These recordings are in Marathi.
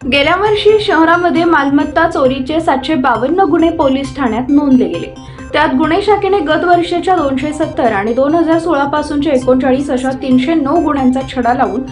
गेल्या वर्षी शहरामध्ये मालमत्ता चोरीचे सातशे बावन्न गुन्हे पोलीस ठाण्यात नोंदले गेले. त्यात गुन्हे शाखेने गत वर्षाच्या दोनशे सत्तर आणि दोन हजार सोळा पासूनच्या एकोणचाळीस अशा तीनशे नऊ गुन्ह्यांचा छडा लावून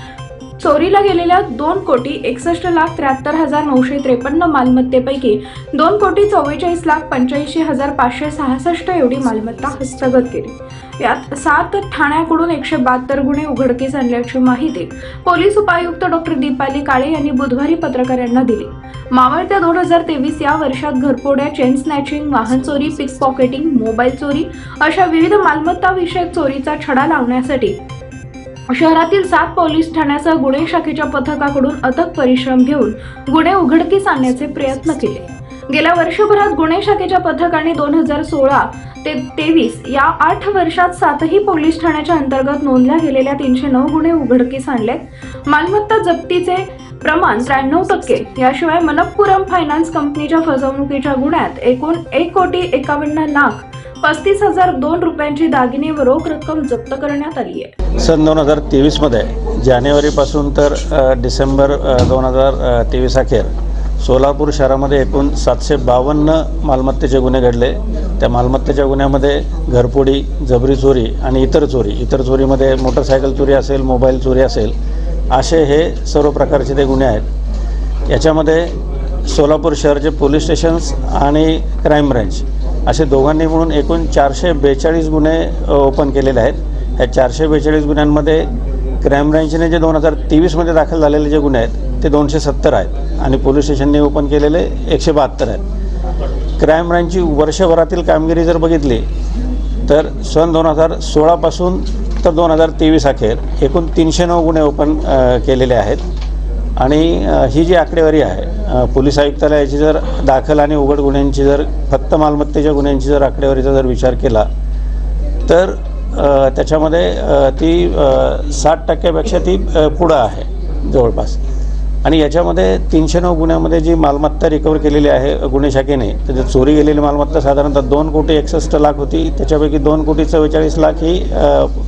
चोरीला गेलेल्या दोन कोटी एकसष्ट लाख त्र्याहत्तर हजार नऊशे त्रेपन्न मालमत्तेपैकी दोन कोटी चव्वेचाळीस लाख पंच्याऐंशी हजार पाचशे सहासष्ट एवढी मालमत्ता हस्तगत केली. यात सात ठाण्याकडून एकशे बहात्तर गुन्हे उघडकीस आणल्याची माहिती पोलीस उपायुक्त डॉक्टर दीपाली काळे यांनी बुधवारी पत्रकारांना दिली. मावळत्या दोन हजार तेवीस या वर्षात घरफोड्या चेन स्नॅचिंग वाहन चोरी पिक पॉकेटिंग मोबाईल चोरी अशा विविध मालमत्ता विषयक चोरीचा छडा लावण्यासाठी शहरातील सात पोलीस ठाण्यासह गुन्हे शाखेच्या पथकाकडून अथक परिश्रम घेऊन गुन्हे उघडकीस आणण्याचे प्रयत्न केले. गेल्या वर्षभरात गुन्हे शाखेच्या पथकाने दोन हजार सोळा ते तेवीस या आठ वर्षात सातही पोलीस ठाण्याच्या अंतर्गत नोंदल्या गेलेल्या तीनशे नऊ गुन्हे उघडकीस आणले मालमत्ता जप्तीचे प्रमाण त्र्याण्णव टक्के. याशिवाय मनप्पुरम फायनान्स कंपनीच्या फसवणुकीच्या गुन्ह्यात एकूण एक कोटी एकावन्न लाख पस्तीस हजार दोन रुपयांची दागिने व रोख रक्कम जप्त करण्यात आली आहे. सन दोन हजार तेवीसमध्ये जानेवारीपासून तर डिसेंबर दोन हजार तेवीस अखेर सोलापूर शहरामध्ये एकूण सातशे बावन्न मालमत्तेचे गुन्हे घडले. त्या मालमत्तेच्या गुन्ह्यामध्ये घरपोडी जबरी चोरी आणि इतर चोरी इतर चोरीमध्ये मोटरसायकल चोरी असेल मोबाईल चोरी असेल असे हे सर्व प्रकारचे ते गुन्हे आहेत. याच्यामध्ये सोलापूर शहरचे पोलीस स्टेशन्स आणि क्राईम ब्रँच असे दोघांनी म्हणून एकूण चारशे बेचाळीस गुन्हे ओपन केलेले आहेत. ह्या चारशे बेचाळीस गुन्ह्यांमध्ये क्राईम ब्रँचने जे दोन हजार तेवीसमध्ये दाखल झालेले जे गुन्हे आहेत ते दोनशे सत्तर आहेत आणि पोलीस स्टेशनने ओपन केलेले एकशे बहात्तर आहेत. क्राईम ब्रँचची वर्षभरातील कामगिरी जर बघितली तर सन दोन हजार सोळापासून तर दोन हजार तेवीस अखेर एकूण तीनशे नऊ गुन्हे ओपन केलेले आहेत. आणि ही जी आकडेवारी आहे पोलीस आयुक्तालयाची जर दाखल आणि उघड गुन्ह्यांची जर फक्त मालमत्तेच्या गुन्ह्यांची जर आकडेवारीचा जर विचार केला तर त्याच्यामध्ये ती साठ टक्क्यापेक्षा ती पुढं आहे जवळपास. आणि याच्यामध्ये तीनशे नऊ गुन्ह्यामध्ये जी मालमत्ता रिकवर केलेली आहे गुन्हे शाखेने तर चोरी गेलेली मालमत्ता साधारणतः दोन कोटी एकसष्ट लाख होती. त्याच्यापैकी दोन कोटी चव्वेचाळीस लाख ही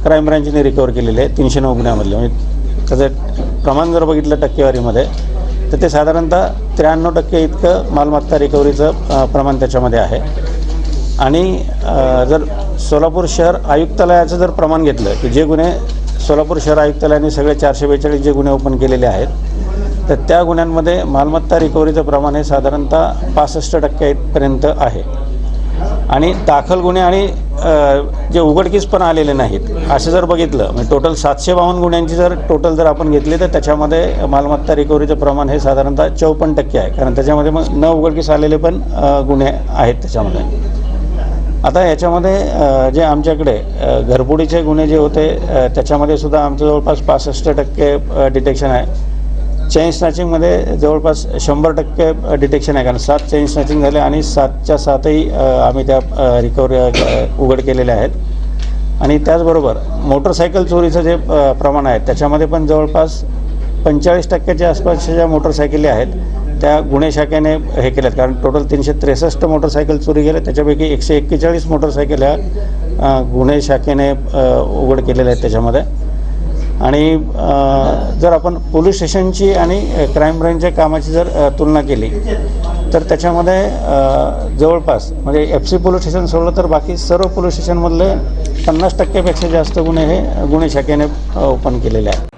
क्राईम ब्रँचने रिकवर केलेली आहे तीनशे नऊ गुन्ह्यामधले. म्हणजे त्याचं प्रमाण जर बघितलं टक्केवारीमध्ये तर ते साधारणतः त्र्याण्णव टक्के इतकं मालमत्ता रिकव्हरीचं प्रमाण त्याच्यामध्ये आहे. आणि जर सोलापूर शहर आयुक्तालयाचं जर प्रमाण घेतलं की जे गुन्हे सोलापूर शहर आयुक्तालयाने सगळे चारशे बेचाळीस जे गुन्हे ओपन केलेले आहेत तर त्या गुन्ह्यांमध्ये मालमत्ता रिकव्हरीचं प्रमाण हे साधारणतः पासष्ट टक्क्यापर्यंत आहे. आणि दाखल गुन्हे आणि जे उघडकीस पण आलेले नाहीत. असं जर बघितलं म्हणजे टोटल सातशे बावन्न गुन्ह्यांची जर टोटल जर आपण घेतली तर त्याच्यामध्ये मालमत्ता रिकव्हरीचं प्रमाण हे साधारणतः चौपन्न टक्के आहे. कारण त्याच्यामध्ये मग न उघडकीस आलेले पण गुन्हे आहेत त्याच्यामध्ये. आता याच्यामध्ये जे आमच्याकडे घरबुडीचे गुन्हे जे होते त्याच्यामध्ये सुद्धा आमचं जवळपास पासष्ट टक्के डिटेक्शन आहे. चेन स्नॅचिंगमध्ये जवळपास शंभर टक्के डिटेक्शन आहे. कारण सात चेन स्नॅचिंग झाले आणि सातच्या सातही आम्ही त्या रिकव्हरी उघड केलेल्या आहेत. आणि त्याचबरोबर मोटरसायकल चोरीचं जे प्रमाण आहे त्याच्यामध्ये पण जवळपास पंचेचाळीस टक्क्याच्या आसपासच्या ज्या मोटरसायकली आहेत त्या गुन्हे शाखेने हे केल्यात कारण टोटल तीनशे त्रेसष्ट मोटरसायकल चोरी गेल्या त्याच्यापैकी एकशे एक्केचाळीस मोटरसायकल ह्या गुन्हे शाखेने उघड केलेल्या आहेत त्याच्यामध्ये. आणि जर आपण पोलीस स्टेशनची आणि क्राईम ब्रँचच्या कामाची जर तुलना केली तर त्याच्यामध्ये जवळपास म्हणजे एफ सी पोलीस स्टेशन सोडलं तर बाकी सर्व पोलीस स्टेशनमधले पन्नास टक्क्यापेक्षा जास्त गुन्हे हे गुन्हे शाखेने ओपन केलेले आहेत.